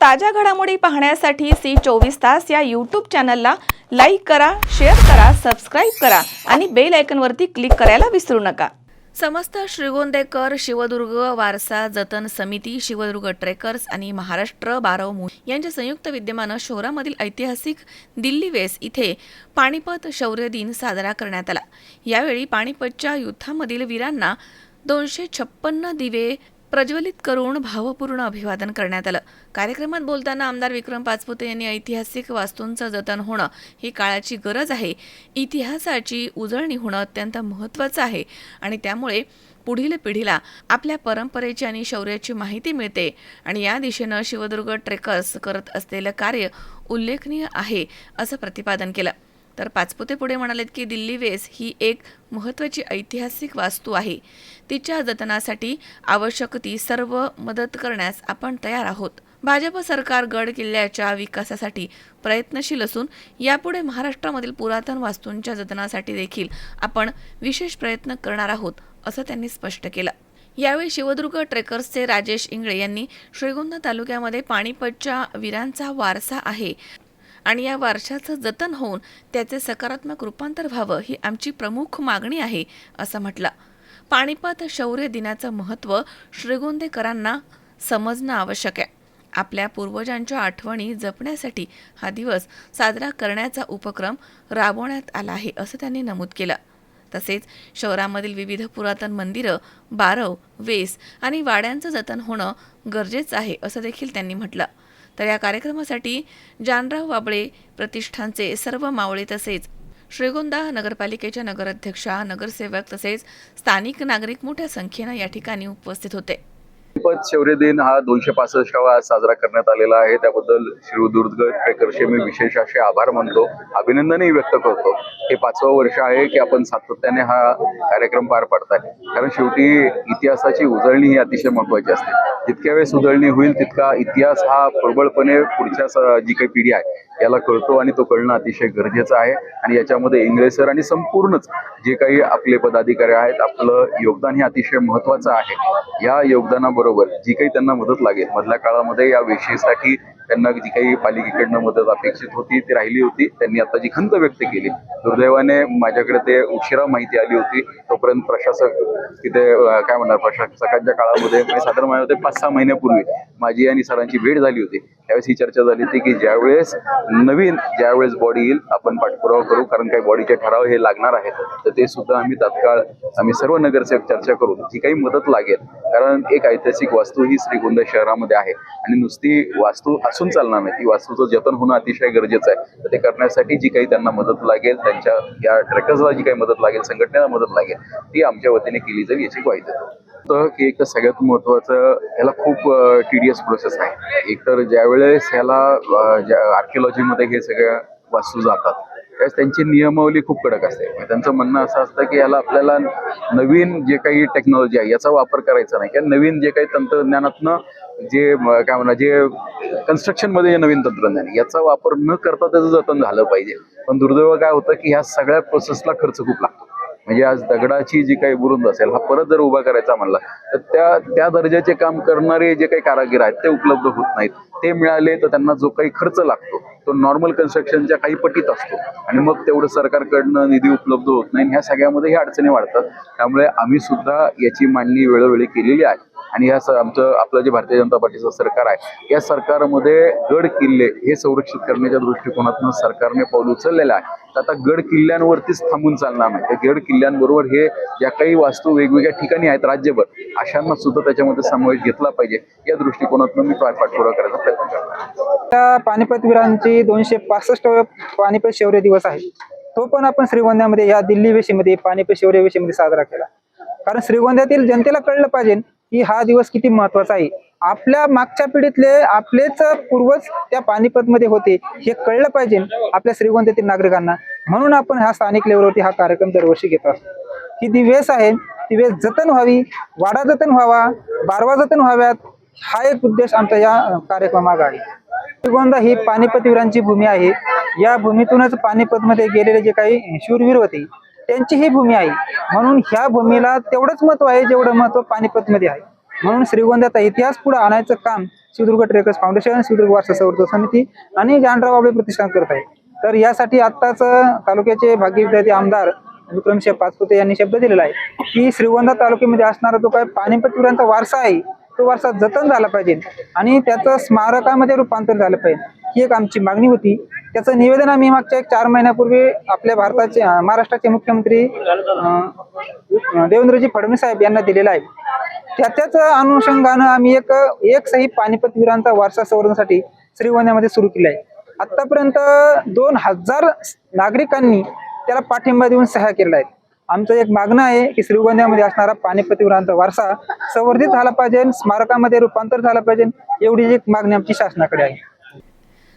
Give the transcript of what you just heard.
ताज्या घडामोडी पाहण्यासाठी सी चोवीस तास या यूट्यूब चॅनलला लाईक करा शेअर करा सबस्क्राईब करा आणि बेल आयकनवरती क्लिक करायला विसरू नका. समस्त श्रीगोंदेकर शिवदुर्ग वारसा जतन समिती शिवदुर्ग ट्रेकर्स आणि महाराष्ट्र बारव मु यांच्या संयुक्त विद्यमानं शहरामधील ऐतिहासिक दिल्ली वेस इथे पाणीपत शौर्य दिन साजरा करण्यात आला. यावेळी पाणीपतच्या युद्धामधील वीरांना दोनशे छप्पन्न दिवे प्रज्वलित करून भावपूर्ण अभिवादन करण्यात आलं. कार्यक्रमात बोलताना आमदार विक्रम पाचपुते यांनी ऐतिहासिक वास्तूंचं जतन होणं ही काळाची गरज आहे. इतिहासाची उजळणी होणं अत्यंत महत्त्वाचं आहे आणि त्यामुळे पुढील पिढीला आपल्या परंपरेची आणि शौर्याची माहिती मिळते आणि या दिशेनं शिवदुर्ग ट्रेकर्स करत असलेलं कार्य उल्लेखनीय आहे असं प्रतिपादन केलं. तर पाचपुते पुढे म्हणालेत की दिल्ली वेस ही एक महत्त्वाची ऐतिहासिक वास्तू आहे. तिच्या जतनासाठी आवश्यक ती सर्व मदत करण्यास आपण तयार आहोत. भाजप सरकार गड किल्ल्याच्या विकासासाठी प्रयत्नशील असून यापुढे महाराष्ट्रामधील पुरातन वास्तूंच्या जतनासाठी देखील आपण विशेष प्रयत्न करणार आहोत असं त्यांनी स्पष्ट केलं. यावेळी शिवदुर्ग ट्रेकर्सचे राजेश इंगळे यांनी श्रीगोंदा तालुक्यामध्ये पाणीपतच्या वीरांचा वारसा आहे. आणि या वारशाचं जतन होऊन त्याचे सकारात्मक रूपांतर व्हावं ही आमची प्रमुख मागणी आहे असं म्हटलं. पाणीपत शौर्य दिनाचं महत्त्व श्रीगोंदेकरांना समजणं आवश्यक आहे. आपल्या पूर्वजांच्या आठवणी जपण्यासाठी हा दिवस साजरा करण्याचा उपक्रम राबवण्यात आला आहे असं त्यांनी नमूद केलं. तसेच शहरामधील विविध पुरातन मंदिरं बारव वेस आणि वाड्यांचं जतन होणं गरजेचं आहे असं देखील त्यांनी म्हटलं. तर या कार्यक्रमासाठी जानराव वाबळे प्रतिष्ठानचे सर्व मावळे तसेच श्रीगोंदा नगरपालिकेच्या नगराध्यक्षा नगरसेवक तसेच स्थानिक नागरिक मोठ्या संख्येनं या ठिकाणी उपस्थित होते. शौर्य दिन हा दोनशे पासष्टावा साजरा करण्यात आलेला आहे. त्याबद्दल श्रीदुर्ग ट्रेकरचे मी विशेष असे आभार मानतो. अभिनंदनही व्यक्त करतो. हे पाचवं वर्ष आहे की आपण सातत्याने हा कार्यक्रम पार पाडताय. कारण शेवटी इतिहासाची उजळणी ही अतिशय महत्वाची असते. जितक्या वेळेस उजळणी होईल तितका इतिहास हा प्रबळपणे पुढच्या जी काही पिढी आहे याला कळतो आणि तो कळणं अतिशय गरजेचं आहे. आणि याच्यामध्ये इंग्रेसर आणि संपूर्णच जे काही आपले पदाधिकारी आहेत आपलं योगदान हे अतिशय महत्वाचं आहे. या योगदानाबरोबर जी काही त्यांना मदत लागेल मधल्या काळामध्ये या विषयीसाठी त्यांना जी काही पालिकेकडनं मदत अपेक्षित होती ती राहिली होती. त्यांनी आता जी खंत व्यक्त केली दुर्दैवाने माझ्याकडे ते उशिरा माहिती आली होती. तोपर्यंत प्रशासक तिथे काय म्हणणार प्रशासकांच्या काळामध्ये म्हणजे साधारण माझ्या होते पाच सहा महिन्यापूर्वी माझी आणि सरांची भेट झाली होती. त्यावेळेस ही चर्चा झाली होती की ज्यावेळेस नवीन ज्यावेळेस बॉडी येईल आपण पाठपुरावा करू कारण काही बॉडीचे ठराव हे लागणार आहेत. तर ते सुद्धा आम्ही तात्काळ आम्ही सर्व नगरसेवक चर्चा करू. जी काही मदत लागेल कारण एक ऐतिहासिक वास्तू ही श्रीगोंदा शहरामध्ये आहे. आणि नुसती वास्तू असून चालणार नाही. ती वास्तूचं जतन होणं अतिशय गरजेचं आहे. तर ते करण्यासाठी जी काही त्यांना मदत लागेल त्यांच्या या ट्रेकर्सला जी काही मदत लागेल संघटनेला मदत लागेल ती आमच्या वतीने केली जाईल याची ग्वाही देतो. तर की एक तर सगळ्यात महत्वाचं ह्याला खूप टीडीएस प्रोसेस आहे. एक तर ज्यावेळेस ह्याला आर्किओलॉजीमध्ये हे सगळ्या वास्तू जातात त्यावेळेस त्यांची नियमावली खूप कडक असते. त्यांचं म्हणणं असं असतं की याला आपल्याला नवीन जे काही टेक्नॉलॉजी आहे याचा वापर करायचा नाही. किंवा नवीन जे काही तंत्रज्ञानातनं जे काय म्हणा जे कन्स्ट्रक्शनमध्ये जे नवीन तंत्रज्ञान याचा वापर न करता त्याचं जतन झालं पाहिजे. पण दुर्दैव काय होतं की ह्या सगळ्या प्रोसेसला खर्च खूप लागतो. म्हणजे आज दगडाची जी काही बुरुंद असेल हा परत जर उभा करायचा म्हणला तर त्या त्या दर्जाचे काम करणारे जे काही कारागीर आहेत ते उपलब्ध होत नाहीत. ते मिळाले तर त्यांना जो काही खर्च लागतो तो नॉर्मल कन्स्ट्रक्शनच्या काही पटीत असतो. आणि मग तेवढं सरकारकडनं निधी उपलब्ध होत नाही. ह्या सगळ्यामध्ये ह्या अडचणी वाढतात. त्यामुळे आम्ही सुद्धा याची मांडणी वेळोवेळी केलेली आहे. आणि या आमचं आपलं जे भारतीय जनता पार्टीचं सरकार आहे या सरकारमध्ये गड किल्ले हे संरक्षित करण्याच्या दृष्टिकोनातून सरकारने पाऊल उचललेलं आहे. तर आता गड किल्ल्यांवरतीच थांबून चालणार नाही. त्या गड किल्ल्यांबरोबर हे ज्या काही वास्तू वेगवेगळ्या ठिकाणी आहेत राज्यभर अशांना सुद्धा त्याच्यामध्ये समावेश घेतला पाहिजे. या दृष्टिकोनातून मी पाठपुरावा करायचा प्रयत्न करणार त्या पानिपत वीरांची दोनशे पासष्ट पानिपत शौर्य दिवस आहे. तो पण आपण श्रीगोंद्यामध्ये या दिल्ली वेशीमध्ये पानिपत शौर्य वेशीमध्ये साजरा केला. कारण श्रीगोंद्यातील जनतेला कळलं पाहिजे की हा दिवस किती महत्त्वाचा आहे. आपल्या मागच्या पिढीतले आपलेच पूर्वज त्या पानिपतमध्ये होते हे कळलं पाहिजे आपल्या श्रीगोंद्यातील नागरिकांना. म्हणून आपण ह्या स्थानिक लेवलवरती हा कार्यक्रम दरवर्षी घेत असतो ही ती वेस आहे ती वेस जतन व्हावी वाडा जतन व्हावा बारवा जतन व्हाव्यात हा एक उद्देश आमचा या कार्यक्रमाग आहे. श्रीगोंदा ही पानिपत वीरांची भूमी आहे. या भूमीतूनच पानिपत मध्ये गेलेले जे काही शूरवीर होते त्यांची ही भूमी आहे. म्हणून ह्या भूमीला तेवढंच महत्त्व आहे जेवढं महत्त्व पानिपत मध्ये आहे. म्हणून श्रीगोंद्याचा इतिहास पुढे आणायचं काम सिंधुदुर्ग ट्रेकर्स फाउंडेशन सिंधुदुर्ग वारसा संवर्धन समिती आणि जानराव बाबळे प्रतिष्ठान करत आहे. तर यासाठी आत्ताच तालुक्याचे भाग्य विद्यार्थी आमदार विक्रमशे पाचपुते यांनी शब्द दिलेला आहे की श्रीगोंदा तालुक्यामध्ये असणारा जो काय पानिपतवीरांचा वारसा आहे तो वारसा जतन झाला पाहिजे आणि त्याचं स्मारकामध्ये रूपांतर झालं पाहिजे. ही एक आमची मागणी होती. त्याचं निवेदन आम्ही मागच्या एक चार महिन्यापूर्वी आपल्या भारताचे महाराष्ट्राचे मुख्यमंत्री देवेंद्रजी फडणवीस साहेब यांना दिलेला आहे. त्याच्याच अनुषंगानं आम्ही एक एक सही पानिपत वीरांचा वारसा संवर्धनासाठी श्रीगोंद्यामध्ये सुरू केला आहे. आतापर्यंत दोन हजार नागरिकांनी त्याला पाठिंबा देऊन सह्या केलेला आहे आमचं एक मागणं आहे की श्रीगोंद्यामध्ये असणारा पानिपत वीरांचा वारसा संवर्धित झाला पाहिजे स्मारकामध्ये रूपांतर झाला पाहिजे एवढी एक मागणी आमची शासनाकडे आहे.